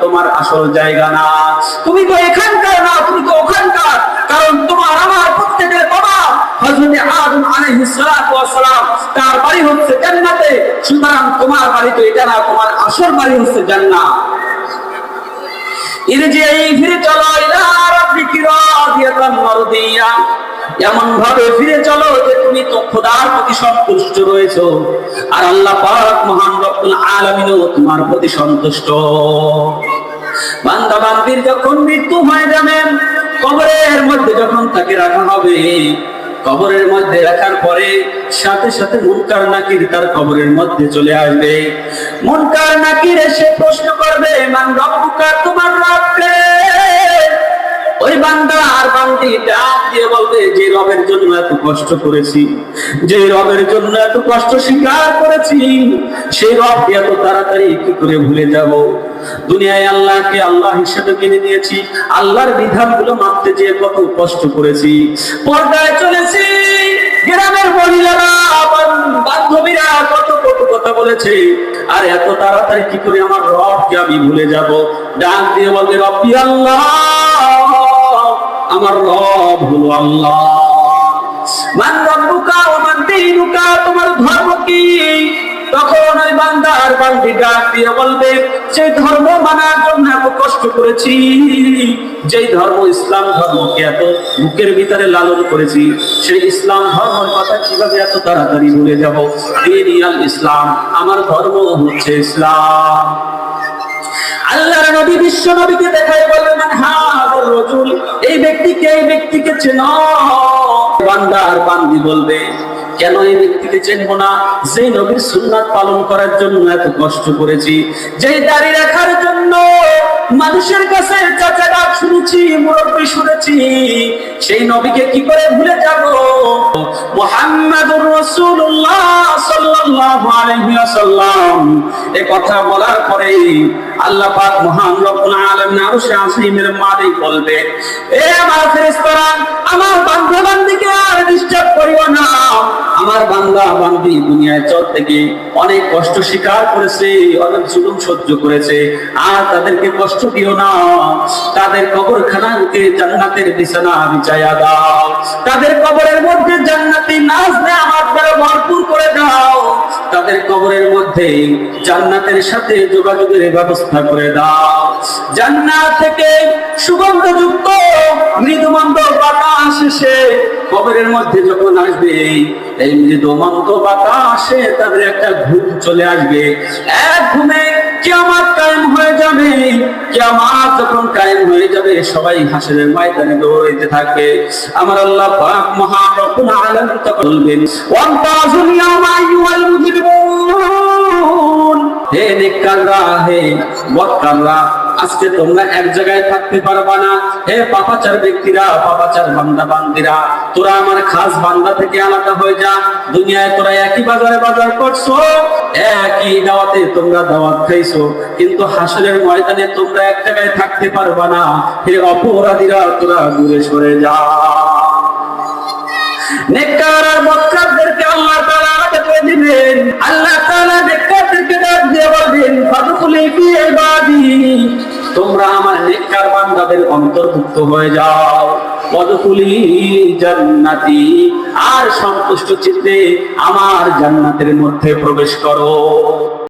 তোমার আসল জায়গা না। তুমি তো এখানকার না, তুমি তো ওখানকার। কারণ তোমার আমার প্রত্যেকের বাবা হযরত আদম আলাইহিস সালাতু ওয়াস তার বাড়ি হচ্ছে জান্নাতে। সুতরাং তোমার বাড়ি তো এটা না, তোমার আসল বাড়ি হচ্ছে জান্নাত। এমন ভাবে ফিরে চলো যে তুমি তো খোদার প্রতি সন্তুষ্ট আর আল্লাহ পাক মহান তোমার প্রতি সন্তুষ্ট। বান্দা বান্দির যখন মৃত্যু হয়ে যাবেন কবরের মধ্যে যখন তাকে রাখা হবে, কবরের মধ্যে রাখার পরে সাথে সাথে মুনকার নাকির তার কবরের মধ্যে চলে আসবে। মুনকার নাকির এসে প্রশ্ন করবে, মান রব্বুকা বান্দি ডাক দিয়ে বলবে যে রবের জন্য এত কষ্ট করেছি, যে রবের জন্য এত কষ্ট স্বীকার করেছি, সেই এত তাড়াতাড়ি কি করে ভুলে যাব? দুনিয়ায় আল্লাহকে আল্লাহ হিসেবে মেনে নিয়েছি, আল্লাহর বিধানগুলো মানতে কত কষ্ট করেছি। পর্দায় চলেছি, গ্রামের মহিলারা বান্ধবীরা কত কত কথা বলেছে, আর এত তাড়াতাড়ি কি করে আমার রবকে আমি ভুলে যাব? ডাক দিয়ে বলবে রব্বি আল্লাহ আমার রব হলো আল্লাহ। মান রব্বুকা ওয়া মান দীনুকা, তোমার ধর্ম কি? তখন ওই বান্দার বান্দি ডাক দিয়ে বলবে ধর্ম মানার জন্য এত কষ্ট করেছি, যেই ধর্ম ইসলাম ধর্মকে এত বুকের ভিতরে লালন করেছি, সেই ইসলাম ধর্মের কথা কীভাবে এত তাড়াতাড়ি ভুলে যাব? ইসলাম, আমার ধর্ম হচ্ছে ইসলাম। আল্লাহর নবী বিশ্ব নবীকে হাজার রজুল এই ব্যক্তিকে এই ব্যক্তিকে চেন? বান্দার বান্দি বলবে, কেন এই ব্যক্তিকে চেনবো না? যে নবীর সুন্নাত পালন করার জন্য এত কষ্ট করেছি, যে দাড়ি রাখার জন্য মানুষের কাছে চাচা ডাক শুনেছি, মুরব্বী শুনেছি। সেই নবীকে কি করে ভুলে যাব? মুহাম্মাদুর রাসূলুল্লাহ সাল্লাল্লাহু কথা বলার পরে আল্লাহ পাক মহান রব্বুল আলামিন আরশে আসীমের মালিক বলবে, এ আমার আমার আমার বান্দা, বান্দি দুনিয়ায় চল থেকে অনেক কষ্ট স্বীকার করেছে, অনেক জুলুম সহ্য করেছে। আর তাদেরকে কষ্ট দিও না। তাদের কবরখানাকে জান্নাতের বিছানা বিছায়া দাও। তাদের কবরের মধ্যে জান্নাতি নাজ আমার দ্বারা ভরপুর করে দাও তাদের কবরের মধ্যে জান্নাতের সাথে যোগাযোগের ব্যবস্থা করে দাও। জান্নাত থেকে সুগন্ধযুক্ত মৃদুমন্দ বাতাস এসে কবরের মধ্যে যখন আসবে, এই মৃদুমন্দ বাতাসে তাদের একটা ঘুম চলে আসবে। এক ঘুমে কিয়ামত কায়েম হয়ে যাবে। কিয়ামত যখন কায়েম হয়ে যাবে, সবাই হাসরের ময়দানে দৌড়াইতে থাকবে। আমার আল্লাহ মহান রব্বুল আলামিন তখন বলবেন ওয়ান্তাজুল ইয়াওমা আজকে তোমরা এক জায়গায় থাকতে পারবা না। হে পাপাচার ব্যক্তিরা, পাপাচার বান্দা বান্দিরা তোরা আমার খাস বান্দা থেকে আলাদা হয়ে যা। দুনিয়ায় তোরা একই বাজারে বাজার করছ, একই দাওয়াতে তোমরা দাওয়াত খাইছো। কিন্তু হাসরের ময়দানে তোমরা এক জায়গায় থাকতে পারবা না। হে অপরাধীরা, তোরা দূরে সরে যা। নেককার আর বদকারদেরকে আল্লাহ তাআলা আলাদা দিবেন আল্লাহ তাআলা তোমরা আমার নেককার বান্দাদের অন্তর্ভুক্ত হয়ে যাও। পদকুলি জান্নাতি। আর সন্তুষ্ট চিত্তে আমার জান্নাতের মধ্যে প্রবেশ করো।